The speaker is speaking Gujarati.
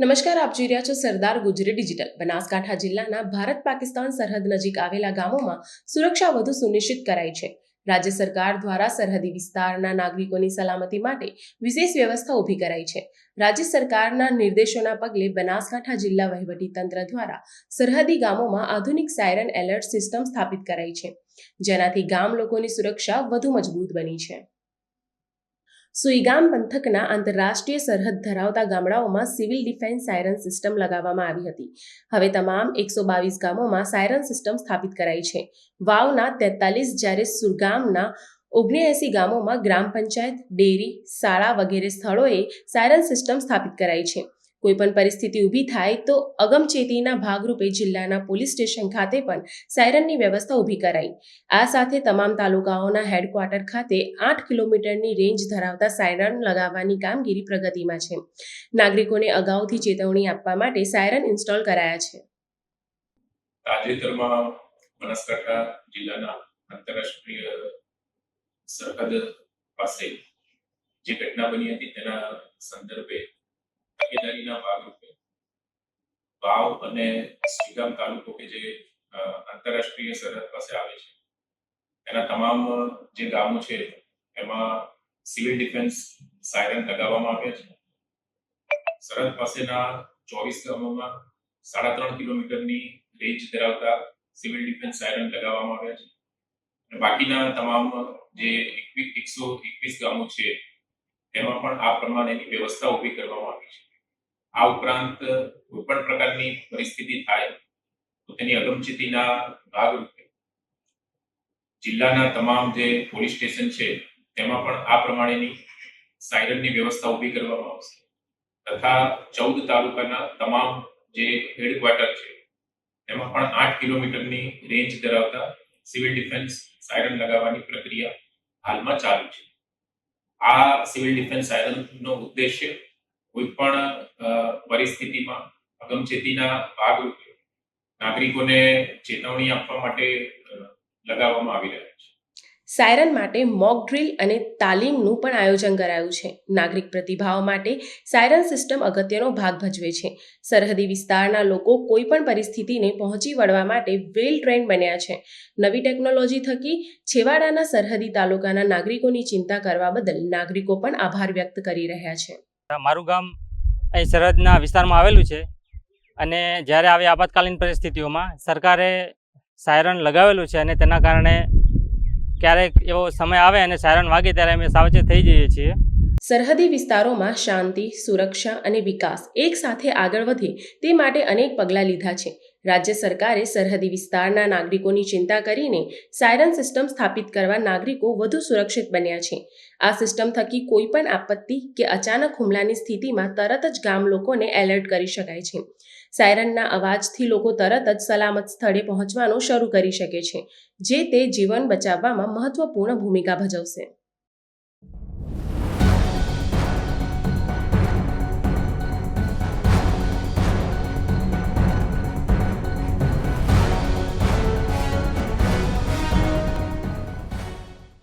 નમસ્કાર, આપ જોઈ રહ્યા છો સરદાર ગુજરી ડિજિટલ. બનાસકાંઠા જિલ્લાના ભારત પાકિસ્તાન સરહદ નજીક આવેલા ગામોમાં સુરક્ષા વધુ સુનિશ્ચિત કરાઈ છે. રાજ્ય સરકાર દ્વારા સરહદી વિસ્તારના નાગરિકોની સલામતી માટે વિશેષ વ્યવસ્થા ઊભી કરાઈ છે. રાજ્ય સરકારના નિર્દેશોના પગલે બનાસકાંઠા જિલ્લા વહીવટી તંત્ર દ્વારા સરહદી ગામોમાં આધુનિક સાયરન એલર્ટ સિસ્ટમ સ્થાપિત કરાઈ છે. જેનાથી ગામ લોકોની સુરક્ષા વધુ મજબૂત બની છે. સુઈગામ પંથકના આંતરરાષ્ટ્રીય સરહદ ધરાવતા ગામડાઓમાં સિવિલ ડિફેન્સ સાયરન સિસ્ટમ લગાવવામાં આવી હતી. હવે તમામ એકસો બાવીસ ગામોમાં સાયરન સિસ્ટમ સ્થાપિત કરાઈ છે. વાવના તેતાલીસ જ્યારે સુરગામના ઓગણએંસી ગામોમાં ગ્રામ પંચાયત, ડેરી, શાળા વગેરે સ્થળોએ સાયરન સિસ્ટમ સ્થાપિત કરાઈ છે. કોઈપણ પરિસ્થિતિ ઊભી થાય તો અગમચેતીના ભાગરૂપે જિલ્લાના પોલીસ સ્ટેશન ખાતે પણ સાયરનની વ્યવસ્થા ઊભી કરાઈ. આ સાથે તમામ તાલુકાઓના હેડક્વાર્ટર ખાતે આઠ કિલોમીટરની રેન્જ ધરાવતા સાયરન લગાવવાની કામગીરી પ્રગતિમાં છે. નાગરિકોને અગાઉથી ચેતવણી આપવા માટે સાયરન ઇન્સ્ટોલ કરાયા છે. તાજેતરમાં બનાસકાંઠા જિલ્લાના આંતરરાષ્ટ્રીય સરહદ પાસે જે ઘટના બની હતી તેના સંદર્ભે તકેદારીના ભાગરૂપે વાવ અને શ્રીગામ તાલુકો કે જે આંતરરાષ્ટ્રીય સરહદ પાસે આવે છે. એના તમામ, જે ગામો છે, એમાં સિવિલ ડિફેન્સ સાયરન લગાવવામાં આવ્યા છે. સરહદ પાસેના ચોવીસ ગામોમાં સાડા ત્રણ કિલોમીટરની રેન્જ ધરાવતા સિવિલ ડિફેન્સ સાયરન લગાવવામાં આવ્યા છે. અને બાકીના તમામ જે એકસો એકવીસ ગામો છે, એમાં પણ આ પ્રમાણેની વ્યવસ્થા ઊભી કરવામાં આવી છે. આ ઉપરાંત કોઈ પણ પ્રકારની પરિસ્થિતિ થાય, તો તેની અગમચેતીના ભાગરૂપે જિલ્લાના તમામ જે પોલીસ સ્ટેશન છે, તેમાં પણ આ પ્રમાણેની સાયરનની વ્યવસ્થા ઊભી કરવામાં આવશે. તથા ચૌદ તાલુકાના તમામ જે હેડક્વાર્ટર છે, એમાં પણ આઠ કિલોમીટરની રેન્જ ધરાવતા સિવિલ ડિફેન્સ સાયરન લગાવવાની પ્રક્રિયા હાલમાં ચાલુ છે. આ સિવિલ ડિફેન્સ સાયરનનો ઉદ્દેશ્ય કોઈ પણ પરિસ્થિતિમાં અગમચેતીના ભાગરૂપે નાગરિકોને ચેતવણી આપવા માટે લગાવવામાં આવી રહ્યા છે. સાયરન માટે મોક ડ્રિલ અને તાલીમનું પણ આયોજન કરાયું છે. નાગરિક પ્રતિભાવ માટે સાયરન સિસ્ટમ અગત્યનો ભાગ ભજવે છે. સરહદી વિસ્તારના લોકો કોઈ પણ પરિસ્થિતિને પહોંચી વળવા માટે વેલ ટ્રેન્ડ બન્યા છે. નવી ટેકનોલોજી થકી છેવાડાના સરહદી તાલુકાના નાગરિકોની ચિંતા કરવા બદલ નાગરિકો પણ આભાર વ્યક્ત કરી રહ્યા છે. મારું ગામ અહીં સરહદના વિસ્તારમાં આવેલું છે. અને જ્યારે આવી આપાતકાલીન પરિસ્થિતિઓમાં સરકારે સાયરન લગાવેલું છે અને તેના કારણે ક્યારેક એવો સમય આવે અને સાયરન વાગે ત્યારે અમે સાવચેત થઈ જઈએ છીએ. સરહદી વિસ્તારોમાં શાંતિ, સુરક્ષા અને વિકાસ એક સાથે આગળ વધે તે માટે અનેક પગલાં લીધા છે. રાજ્ય સરકારે સરહદી વિસ્તારના નાગરિકોની ચિંતા કરીને સાયરન સિસ્ટમ સ્થાપિત કરવા નાગરિકો વધુ સુરક્ષિત બન્યા છે. આ સિસ્ટમ થકી કોઈપણ આપત્તિ કે અચાનક હુમલાની સ્થિતિમાં તરત જ ગામ લોકોને એલર્ટ કરી શકાય છે. સાયરનના અવાજથી લોકો તરત જ સલામત સ્થળે પહોંચવાનું શરૂ કરી શકે છે, જે તે જીવન બચાવવામાં મહત્વપૂર્ણ ભૂમિકા ભજવશે.